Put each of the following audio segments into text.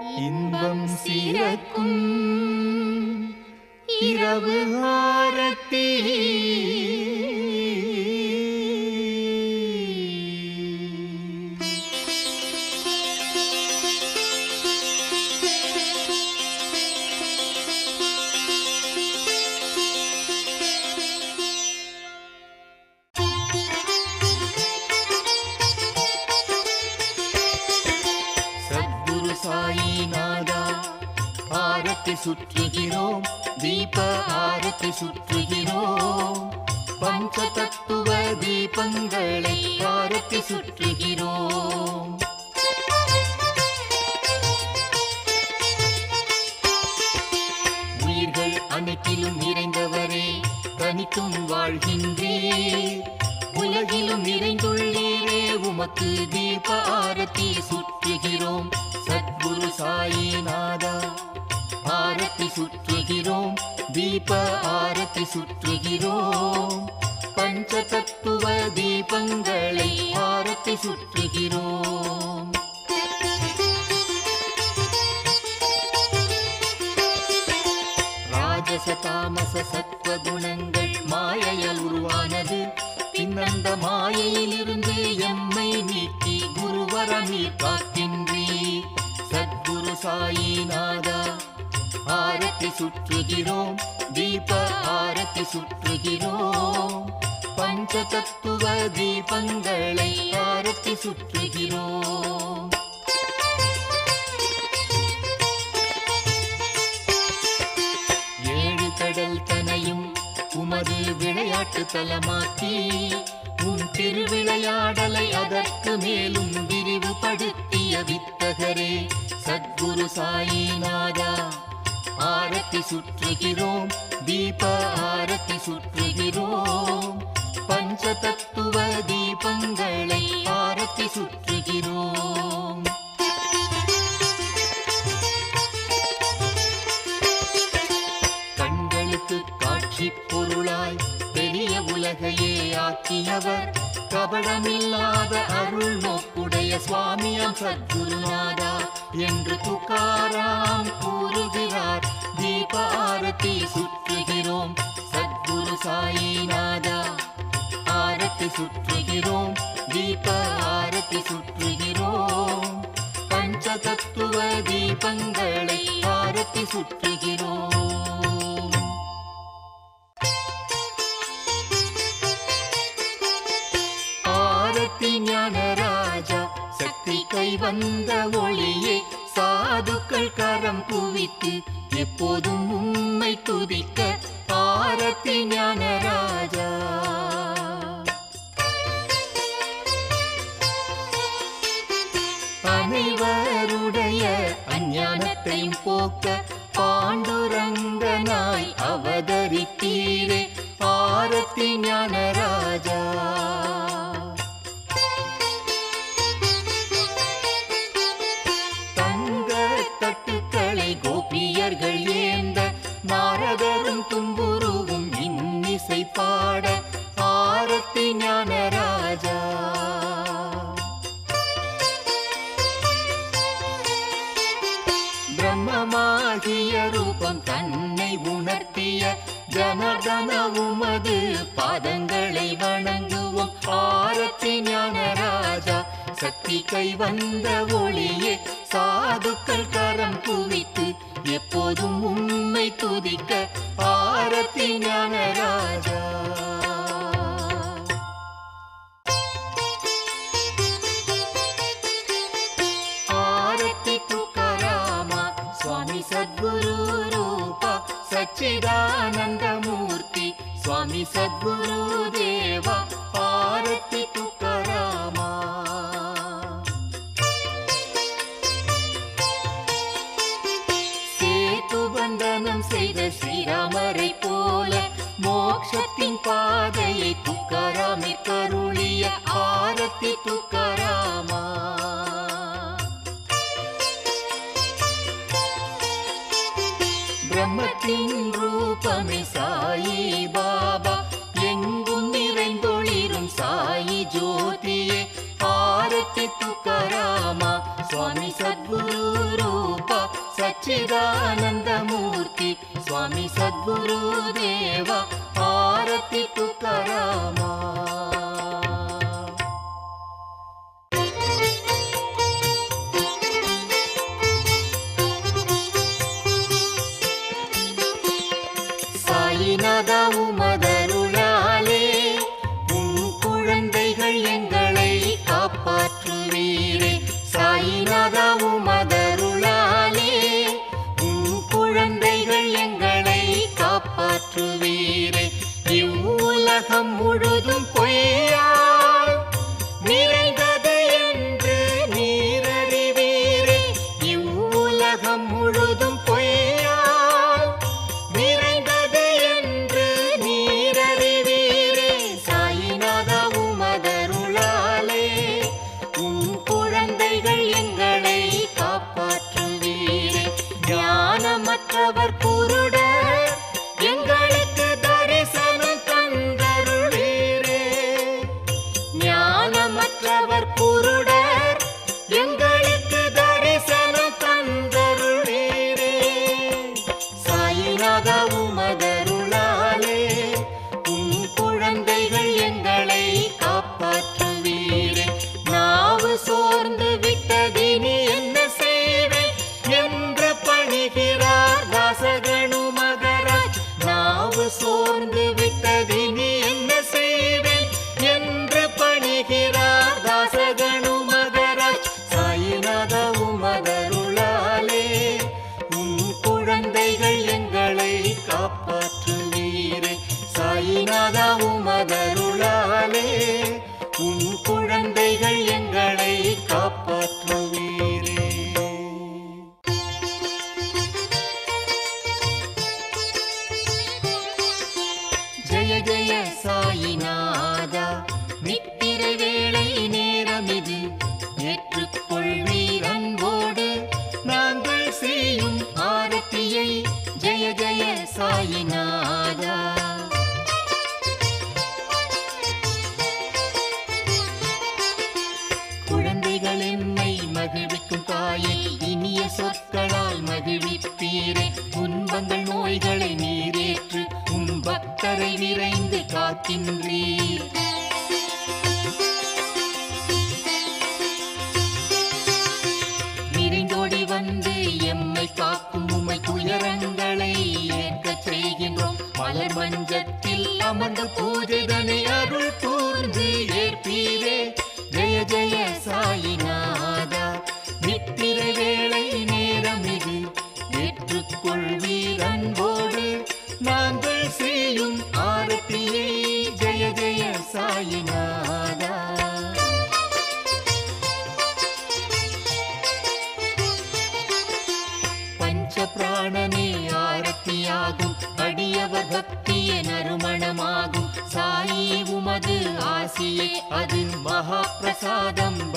இன்பம் சிறக்கும். இரவு ஆரத்தி ஆரத்தி சுற்றுகிறோம் தீப ஆரத்தி குணங்கள் மாயையால் உருவானது. பின்னந்த மாயையிலிருந்து எம்மை நீக்கி குருவரமி காக்கின்றீர் சத்குரு சாயிநாதா ஆரத்தி சுற்றுகிறோம். தீப ஆரத்தி சுற்றுகிறோம். பஞ்ச தத்துவ தீபங்களை ஆரத்தி சுற்றுகிறோம். விளையாட்டு தலமாக்கி உன் திருவிளையாடலை அதற்கு மேலும் விரிவுபடுத்திய வித்தகரே சத்குரு சாயிநாதா ஆரத்தி சுற்றுகிறோம் தீப ஆரத்தி சுற்றுகிறோம். பஞ்ச தத்துவ தீபங்களை அருள் நோக்குடைய சுவாமியம் சத்குருநாதா என்று துக்காராம் கூறுகிறார். தீப ஆரத்தி சுற்றுகிறோம். சத்குரு சாயிநாதா ஆரத்தி சுற்றுகிறோம். தீப ஆரத்தி சுற்றுகிறோம். பஞ்ச தத்துவ தீபங்களை ஆரத்தி சுற்றுகிறோம். வந்த ஒளியே சாதுக்கள் கரம் குவித்து எப்போதும் உண்மை துதிக்க ஆரத்தி ஞானராஜா. அனைவருடைய அஞ்ஞானத்தையும் போக்க பாண்டுரங்கனாய் அவதரித்தீரே ஆரத்தி ஞானராஜா. सच्चिदानन्दमूर्ति स्वामी सद्गुरुदेवा சத்குரு போற்றுவீரே இவ்வுலகம் முழுதும் பொய்யால் महाप्रसादम्।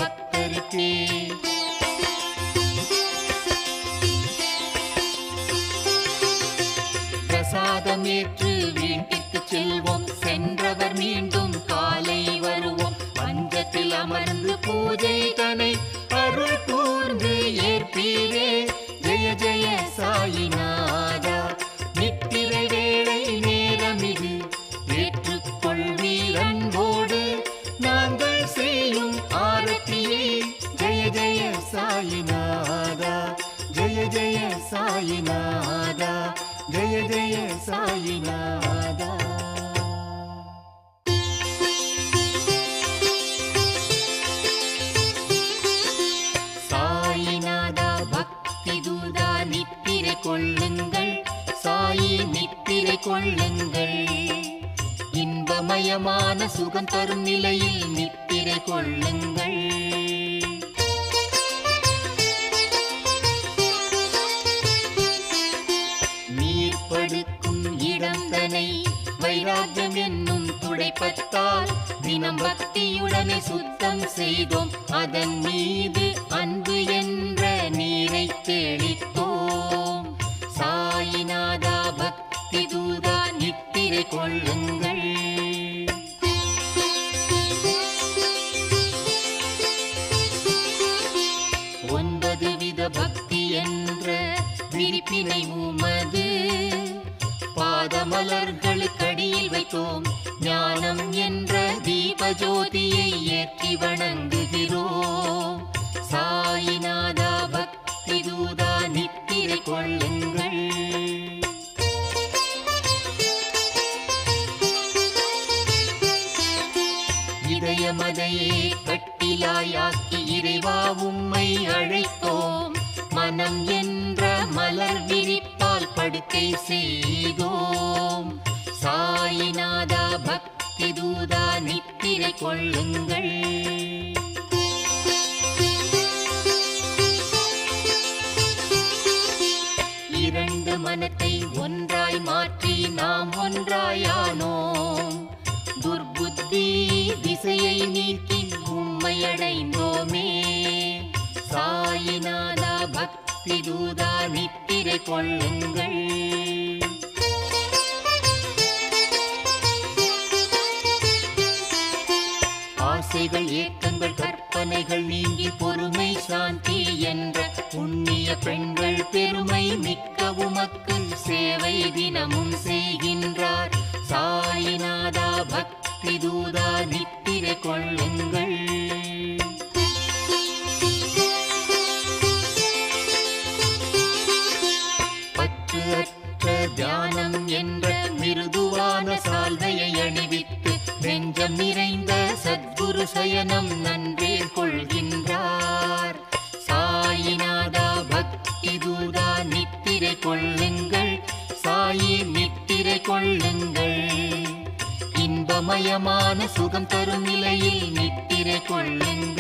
தரும் நிலையில் மனம் என்ற மலர் விரிப்பால் படுக்கை செய்தோம். சாயிநாதா பக்தி தூதா நித்திரை கொள்ளுங்கள். இரண்டு மனத்தை ஒன்றாய் மாற்றி நாம் ஒன்றாயானோம். துர்புத்தி திசையை நீக்கி உம்மையடைந்தோமே பக்திதூதா நித்திரை கொள்ளுங்கள். ஆசைகள் ஏக்கங்கள் கற்பனைகள் நீங்கி பொறுமை சாந்தி என்ற புண்ணிய பெண்கள் பெருமை மிக்க உமக்கு சேவை தினமும் செய்கின்றார். சாயிநாதா பக்தி தூதா நித்திரை கொள்ளுங்கள். சயனம் நன்றே கொள்கின்றார். சாயிநாதா பக்தி தூதா நித்திரை கொள்ளுங்கள். சாயி நித்திரை கொள்ளுங்கள். இன்பமயமான சுகம் தரும் நிலையில் நித்திரை கொள்ளுங்கள்.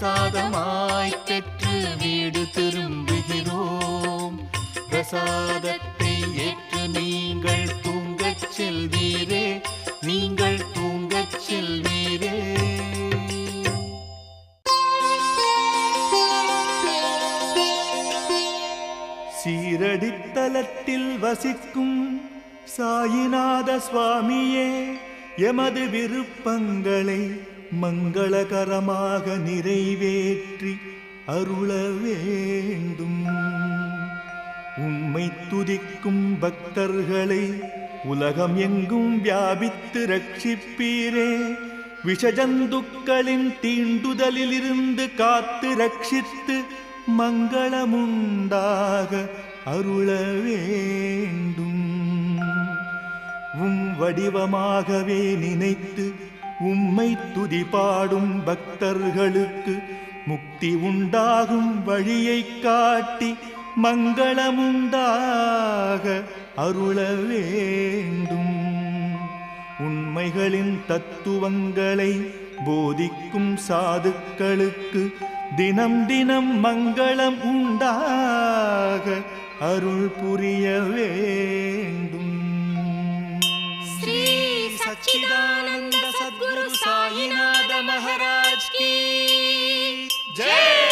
பிரசாதமாய் பெற்று வீடு திரும்புகிறோம். பிரசாதத்தை ஏற்று நீங்கள் தூங்கச் செல்வீரே நீங்கள் தூங்கச் செல்வீரே. சீரடித்தலத்தில் வசிக்கும் சாயிநாத சுவாமியே எமது விருப்பங்களை மங்களகரமாக நிறைவேற்றி அருள வேண்டும். உம்மை துதிக்கும் பக்தர்களை உலகம் எங்கும் வியாபித்து ரட்சிப்பீரே. விஷஜந்துக்களின் தீண்டுதலிலிருந்து காத்து ரட்சித்து மங்களமுண்டாக அருள வேண்டும். உம் வடிவமாகவே நினைத்து உம்மை துதி பாடும் பக்தர்களுக்கு முக்தி உண்டாகும் வழியை காட்டி மங்களமுண்டாக அருள வேண்டும். உண்மைகளின் தத்துவங்களை போதிக்கும் சாதுக்களுக்கு தினம் தினம் மங்களம் உண்டாக அருள் புரிய வேண்டும். ஸ்ரீ சச்சிதானந்த ಸಾಯಿನಾಥ ಮಹಾರಾಜ್ ಕಿ ಜೈ.